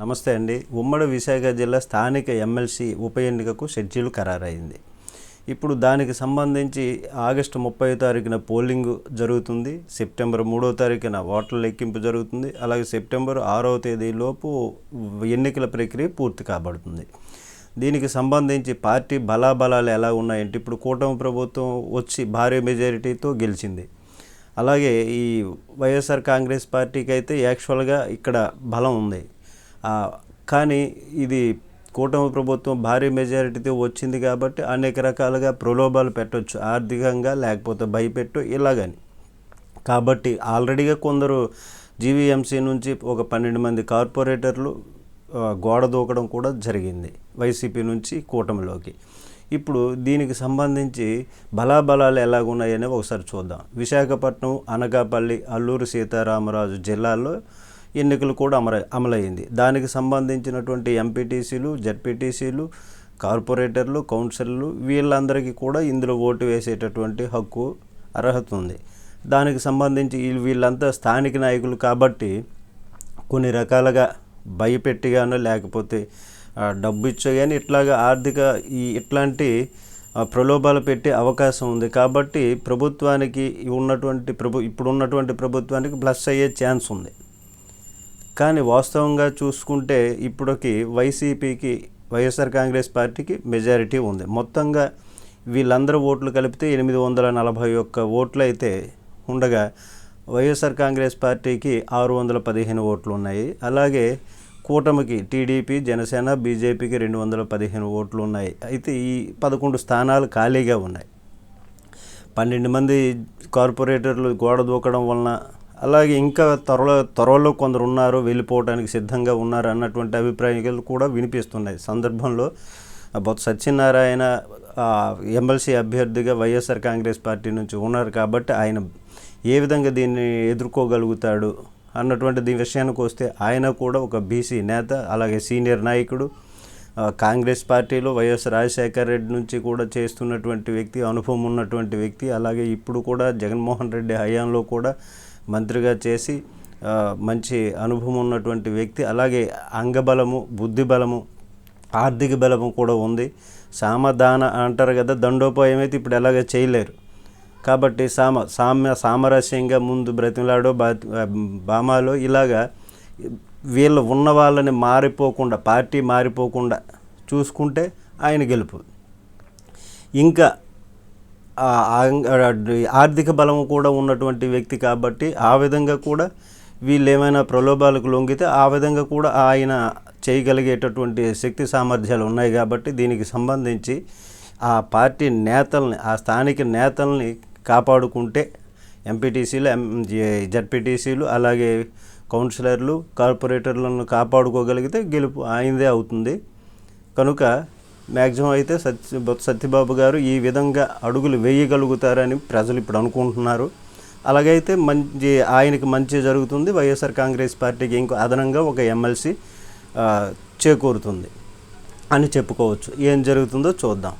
నమస్తే అండి. ఉమ్మడి విశాఖ జిల్లా స్థానిక ఎమ్మెల్సీ ఉప ఎన్నికకు షెడ్యూల్ ఖరారైంది. ఇప్పుడు దానికి సంబంధించి ఆగస్టు ముప్పై తారీఖున పోలింగ్ జరుగుతుంది. సెప్టెంబర్ మూడో తారీఖున ఓట్ల లెక్కింపు జరుగుతుంది. అలాగే సెప్టెంబర్ ఆరవ తేదీలోపు ఎన్నికల ప్రక్రియ పూర్తి కాబడుతుంది. దీనికి సంబంధించి పార్టీ బలాబలాలు ఎలా ఉన్నాయంటే ఇప్పుడు కూటమి ప్రభుత్వం వచ్చి భారీ మెజారిటీతో గెలిచింది. అలాగే ఈ వైఎస్ఆర్ కాంగ్రెస్ పార్టీకి అయితే యాక్చువల్గా ఇక్కడ బలం ఉంది. కానీ ఇది కూటమి ప్రభుత్వం భారీ మెజారిటీతో వచ్చింది కాబట్టి అనేక రకాలుగా ప్రలోభాలు పెట్టొచ్చు ఆర్థికంగా లేకపోతే భయపెట్టు ఇలాగని. కాబట్టి ఆల్రెడీగా కొందరు జీవీఎంసీ నుంచి ఒక పన్నెండు మంది కార్పొరేటర్లు గోడ దూకడం కూడా జరిగింది వైసీపీ నుంచి కూటమిలోకి. ఇప్పుడు దీనికి సంబంధించి బలాబలాలు ఎలాగున్నాయని ఒకసారి చూద్దాం. విశాఖపట్నం అనకాపల్లి అల్లూరు సీతారామరాజు జిల్లాల్లో ఎన్నికలు కూడా అమర అమలైంది దానికి సంబంధించినటువంటి ఎంపీటీసీలు జడ్పీటీసీలు కార్పొరేటర్లు కౌన్సిలర్లు వీళ్ళందరికీ కూడా ఇందులో ఓటు వేసేటటువంటి హక్కు అర్హత ఉంది. దానికి సంబంధించి వీళ్ళంతా స్థానిక నాయకులు కాబట్టి కొన్ని రకాలుగా భయపెట్టిగానో లేకపోతే డబ్బు ఇచ్చో కానీ ఇట్లాగా ఆర్థిక ఈ ఇట్లాంటి ప్రలోభాలు పెట్టే అవకాశం ఉంది. కాబట్టి ప్రభుత్వానికి ఉన్నటువంటి ప్రభు ఇప్పుడు ఉన్నటువంటి ప్రభుత్వానికి ప్లస్ అయ్యే ఛాన్స్ ఉంది. కానీ వాస్తవంగా చూసుకుంటే ఇప్పటికి వైసీపీకి వైఎస్ఆర్ కాంగ్రెస్ పార్టీకి మెజారిటీ ఉంది. మొత్తంగా వీళ్ళందరూ ఓట్లు కలిపితే ఎనిమిది వందల నలభై ఒక్క ఓట్లు అయితే ఉండగా వైఎస్ఆర్ కాంగ్రెస్ పార్టీకి ఆరు వందల పదిహేను ఓట్లు ఉన్నాయి. అలాగే కూటమికి టీడీపీ జనసేన బీజేపీకి రెండు వందల పదిహేను ఓట్లు ఉన్నాయి. అయితే ఈ పదకొండు స్థానాలు ఖాళీగా ఉన్నాయి. పన్నెండు మంది కార్పొరేటర్లు గోడ దూకడం వలన అలాగే ఇంకా త్వరలో త్వరలో కొందరు ఉన్నారు వెళ్ళిపోవడానికి సిద్ధంగా ఉన్నారు అన్నటువంటి అభిప్రాయాలు కూడా వినిపిస్తున్నాయి. సందర్భంలో బొత్స సత్యనారాయణ ఎమ్మెల్సీ అభ్యర్థిగా వైఎస్ఆర్ కాంగ్రెస్ పార్టీ నుంచి ఉన్నారు కాబట్టి ఆయన ఏ విధంగా దీన్ని ఎదుర్కోగలుగుతాడు అన్నటువంటి దీని విషయానికి వస్తే ఆయన కూడా ఒక బీసీ నేత అలాగే సీనియర్ నాయకుడు కాంగ్రెస్ పార్టీలో వైఎస్ రాజశేఖర రెడ్డి నుంచి కూడా చేస్తున్నటువంటి వ్యక్తి అనుభవం ఉన్నటువంటి వ్యక్తి అలాగే ఇప్పుడు కూడా జగన్మోహన్ రెడ్డి హయాంలో కూడా మంత్రిగా చేసి మంచి అనుభవం ఉన్నటువంటి వ్యక్తి. అలాగే అంగబలము బుద్ధి బలము ఆర్థిక బలము కూడా ఉంది. సామదాన అంటారు కదా దండోపాయం అయితే ఇప్పుడు ఎలాగ చేయలేరు. కాబట్టి సామ సామ్య సామరస్యంగా ముందు బ్రతిమలాడో బా బామాలో ఇలాగా వీళ్ళు ఉన్న వాళ్ళని మారిపోకుండా పార్టీ మారిపోకుండా చూసుకుంటే ఆయన గెలుపు. ఇంకా ఆర్థిక బలం కూడా ఉన్నటువంటి వ్యక్తి కాబట్టి ఆ విధంగా కూడా వీళ్ళు ఏమైనా ప్రలోభాలకు లొంగితే ఆ విధంగా కూడా ఆయన చేయగలిగేటటువంటి శక్తి సామర్థ్యాలు ఉన్నాయి కాబట్టి దీనికి సంబంధించి ఆ పార్టీ నేతల్ని ఆ స్థానిక నేతల్ని కాపాడుకుంటే ఎంపీటీసీలు ఎం జడ్పీటీసీలు అలాగే కౌన్సిలర్లు కార్పొరేటర్లను కాపాడుకోగలిగితే గెలుపు ఆయనదే అవుతుంది. కనుక మ్యాక్సిమం అయితే సత్య బొత్స సత్యబాబు గారు ఈ విధంగా అడుగులు వేయగలుగుతారని ప్రజలు ఇప్పుడు అనుకుంటున్నారు. అలాగైతే మంచి ఆయనకి మంచి జరుగుతుంది. వైఎస్ఆర్ కాంగ్రెస్ పార్టీకి ఇంకో అదనంగా ఒక ఎమ్మెల్సీ చేకూరుతుంది అని చెప్పుకోవచ్చు. ఏం జరుగుతుందో చూద్దాం.